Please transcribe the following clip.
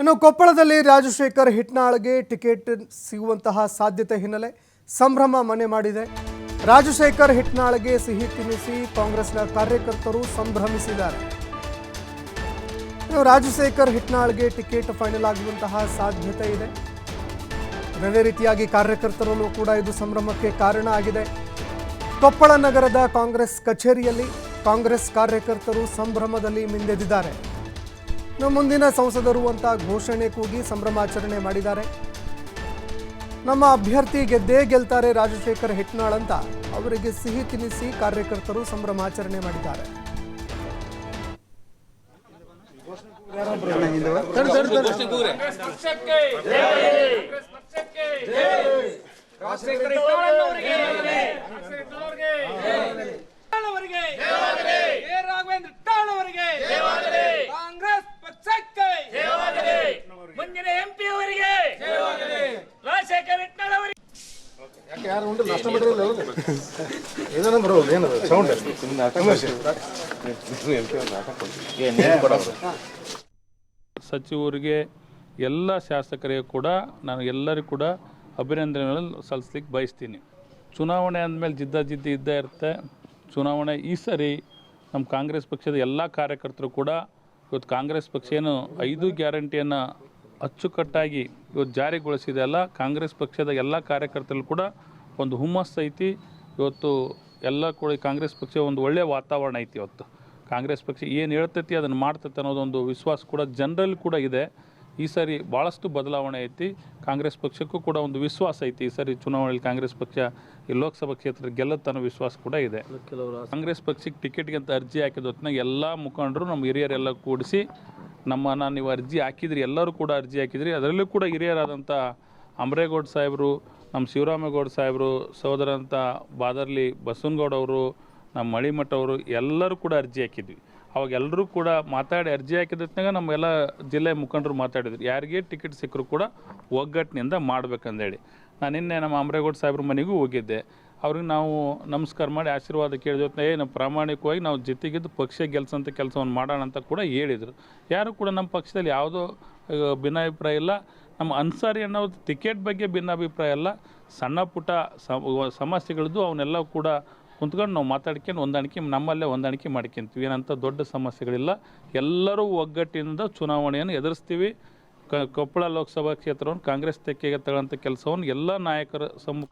ಇನ್ನು ಕೊಪ್ಪಳದಲ್ಲಿ ರಾಜಶೇಖರ್ ಹಿಟ್ನಾಳ್ಗೆ ಟಿಕೆಟ್ ಸಿಗುವಂತಹ ಸಾಧ್ಯತೆ ಹಿನ್ನೆಲೆ ಸಂಭ್ರಮ ಮನೆ ಮಾಡಿದೆ. ರಾಜಶೇಖರ್ ಹಿಟ್ನಾಳ್ಗೆ ಸಿಹಿ ತಿನ್ನಿಸಿ ಕಾಂಗ್ರೆಸ್ನ ಕಾರ್ಯಕರ್ತರು ಸಂಭ್ರಮಿಸಿದ್ದಾರೆ. ಇನ್ನು ರಾಜಶೇಖರ್ ಹಿಟ್ನಾಳ್ಗೆ ಟಿಕೆಟ್ ಫೈನಲ್ ಆಗುವಂತಹ ಸಾಧ್ಯತೆ ಇದೆ. ಅದೇ ರೀತಿಯಾಗಿ ಕಾರ್ಯಕರ್ತರಲ್ಲೂ ಕೂಡ ಇದು ಸಂಭ್ರಮಕ್ಕೆ ಕಾರಣ ಆಗಿದೆ. ಕೊಪ್ಪಳ ನಗರದ ಕಾಂಗ್ರೆಸ್ ಕಚೇರಿಯಲ್ಲಿ ಕಾಂಗ್ರೆಸ್ ಕಾರ್ಯಕರ್ತರು ಸಂಭ್ರಮದಲ್ಲಿ ಮಿಂದೆದ್ದಿದ್ದಾರೆ ಇನ್ನು ಮುಂದಿನ ಸಂಸದರು ಅಂತ ಘೋಷಣೆ ಕೂಗಿ ಸಂಭ್ರಮಾಚರಣೆ ಮಾಡಿದ್ದಾರೆ. ನಮ್ಮ ಅಭ್ಯರ್ಥಿ ಗೆದ್ದೇ ಗೆಲ್ತಾರೆ ರಾಜಶೇಖರ್ ಹೆಟ್ನಾಳ್ ಅಂತ ಅವರಿಗೆ ಸಿಹಿ ತಿನ್ನಿಸಿ ಕಾರ್ಯಕರ್ತರು ಸಂಭ್ರಮಾಚರಣೆ ಮಾಡಿದ್ದಾರೆ. ಟಾಳವರಿಗೆ ಎ ರಾಘವೇಂದ್ರ ಟಾಳವರಿಗೆ ಕಾಂಗ್ರೆಸ್ ಪಕ್ಷಕ್ಕೆ ಮುಂದಿನ ಎಂಪಿ ಅವರಿಗೆ ರಾಜಶೇಖರ್ ಇಟ್ನಾಳ್ ಅವರಿಗೆ ಯಾಕೆ ಯಾರು ಉಂಟು? ನಷ್ಟ ಮಾಡಿರಲಿಲ್ಲ ಸೌಂಡ್ ಸಚಿವರಿಗೆ ಎಲ್ಲ ಶಾಸಕರಿಗೆ ಕೂಡ ನಾನು ಎಲ್ಲರಿಗೂ ಕೂಡ ಅಭಿನಂದನೆಗಳನ್ನು ಸಲ್ಲಿಸ್ಲಿಕ್ಕೆ ಬಯಸ್ತೀನಿ. ಚುನಾವಣೆ ಅಂದಮೇಲೆ ಜಿದ್ದಾಜಿದ್ದಿ ಇದ್ದೇ ಇರುತ್ತೆ. ಚುನಾವಣೆ ಈ ಸರಿ ನಮ್ಮ ಕಾಂಗ್ರೆಸ್ ಪಕ್ಷದ ಎಲ್ಲ ಕಾರ್ಯಕರ್ತರು ಕೂಡ ಇವತ್ತು ಕಾಂಗ್ರೆಸ್ ಪಕ್ಷ ಏನು ಐದು ಗ್ಯಾರಂಟಿಯನ್ನು ಅಚ್ಚುಕಟ್ಟಾಗಿ ಇವತ್ತು ಜಾರಿಗೊಳಿಸಿದೆ ಅಲ್ಲ, ಕಾಂಗ್ರೆಸ್ ಪಕ್ಷದ ಎಲ್ಲ ಕಾರ್ಯಕರ್ತರು ಕೂಡ ಒಂದು ಹುಮ್ಮಸ್ಸು ಐತಿ. ಇವತ್ತು ಎಲ್ಲ ಕೂಡ ಕಾಂಗ್ರೆಸ್ ಪಕ್ಷ ಒಂದು ಒಳ್ಳೆಯ ವಾತಾವರಣ ಐತಿ ಇವತ್ತು. ಕಾಂಗ್ರೆಸ್ ಪಕ್ಷ ಏನು ಹೇಳ್ತೈತಿ ಅದನ್ನು ಮಾಡ್ತೈತೆ ಅನ್ನೋದೊಂದು ವಿಶ್ವಾಸ ಕೂಡ ಜನರಲ್ಲಿ ಕೂಡ ಇದೆ. ಈ ಸರಿ ಭಾಳಷ್ಟು ಬದಲಾವಣೆ ಐತಿ. ಕಾಂಗ್ರೆಸ್ ಪಕ್ಷಕ್ಕೂ ಕೂಡ ಒಂದು ವಿಶ್ವಾಸ ಐತಿ. ಈ ಸರಿ ಚುನಾವಣೆಯಲ್ಲಿ ಕಾಂಗ್ರೆಸ್ ಪಕ್ಷ ಈ ಲೋಕಸಭಾ ಕ್ಷೇತ್ರ ಗೆಲ್ಲುತ್ತೆ ಅನ್ನೋ ವಿಶ್ವಾಸ ಕೂಡ ಇದೆ. ಕಾಂಗ್ರೆಸ್ ಪಕ್ಷಕ್ಕೆ ಟಿಕೆಟ್ಗೆ ಅಂತ ಅರ್ಜಿ ಹಾಕಿದ ಹೊತ್ತಿನಾಗ ಎಲ್ಲ ಮುಖಂಡರು ನಮ್ಮ ಹಿರಿಯರೆಲ್ಲ ಕೂಡಿಸಿ ನಮ್ಮನ್ನು ನೀವು ಅರ್ಜಿ ಹಾಕಿದ್ರಿ ಎಲ್ಲರೂ ಕೂಡ ಅರ್ಜಿ ಹಾಕಿದ್ರಿ. ಅದರಲ್ಲೂ ಕೂಡ ಹಿರಿಯರಾದಂಥ ಅಮರೇಗೌಡ ಸಾಹೇಬರು ನಮ್ಮ ಶಿವರಾಮೇಗೌಡ ಸಾಹೇಬರು ಸಹೋದರಂತ ಬಾದರ್ಲಿ ಬಸವನಗೌಡ ಅವರು, ನಮ್ಮ ಮಳಿಮಠ ಅವರು ಎಲ್ಲರೂ ಕೂಡ ಅರ್ಜಿ ಹಾಕಿದ್ವಿ. ಅವಾಗೆಲ್ಲರೂ ಕೂಡ ಮಾತಾಡಿ ಅರ್ಜಿ ಹಾಕಿದ ನಮ್ಮ ಎಲ್ಲ ಜಿಲ್ಲೆ ಮುಖಂಡರು ಮಾತಾಡಿದ್ರು. ಯಾರಿಗೆ ಟಿಕೆಟ್ ಸಿಕ್ಕರೂ ಕೂಡ ಒಗ್ಗಟ್ಟಿನಿಂದ ಮಾಡಬೇಕಂದೇಳಿ ನಾನು ನಿನ್ನೆ ನಮ್ಮ ಅಮರೇಗೌಡ ಸಾಹೇಬ್ರ ಮನೆಗೂ ಹೋಗಿದ್ದೆ. ಅವ್ರಿಗೆ ನಾವು ನಮಸ್ಕಾರ ಮಾಡಿ ಆಶೀರ್ವಾದ ಕೇಳಿದ ಜೊತೆ, ಏ ನಮ್ಮ ಪ್ರಾಮಾಣಿಕವಾಗಿ ನಾವು ಜೊತೆಗಿದ್ದು ಪಕ್ಷ ಗೆಲ್ಸೋಂಥ ಕೆಲಸವನ್ನು ಮಾಡೋಣ ಅಂತ ಕೂಡ ಹೇಳಿದರು. ಯಾರು ಕೂಡ ನಮ್ಮ ಪಕ್ಷದಲ್ಲಿ ಯಾವುದೋ ಭಿನ್ನಾಭಿಪ್ರಾಯ ಇಲ್ಲ. ನಮ್ಮ ಅನ್ಸಾರಿ ಅನ್ನೋದು ಟಿಕೆಟ್ ಬಗ್ಗೆ ಭಿನ್ನಾಭಿಪ್ರಾಯ ಅಲ್ಲ. ಸಣ್ಣ ಪುಟ್ಟ ಸಮಸ್ಯೆಗಳದ್ದು ಅವನ್ನೆಲ್ಲ ಕೂಡ ಕುಂತ್ಕೊಂಡು ನಾವು ಮಾತಾಡ್ಕೊಂಡು ಹೊಂದಾಣಿಕೆ, ನಮ್ಮಲ್ಲೇ ಹೊಂದಾಣಿಕೆ ಮಾಡ್ಕೊಂತೀವಿ. ಏನಂತ ದೊಡ್ಡ ಸಮಸ್ಯೆಗಳಿಲ್ಲ. ಎಲ್ಲರೂ ಒಗ್ಗಟ್ಟಿನಿಂದ ಚುನಾವಣೆಯನ್ನು ಎದುರಿಸ್ತೀವಿ. ಕೊಪ್ಪಳ ಲೋಕಸಭಾ ಕ್ಷೇತ್ರವನ್ನು ಕಾಂಗ್ರೆಸ್ ತೆಕ್ಕೆಗೆ ತಗೊಳ್ಳೋಂಥ ಕೆಲಸವನ್ನು ಎಲ್ಲ ನಾಯಕರ ಸಮ್ಮುಖ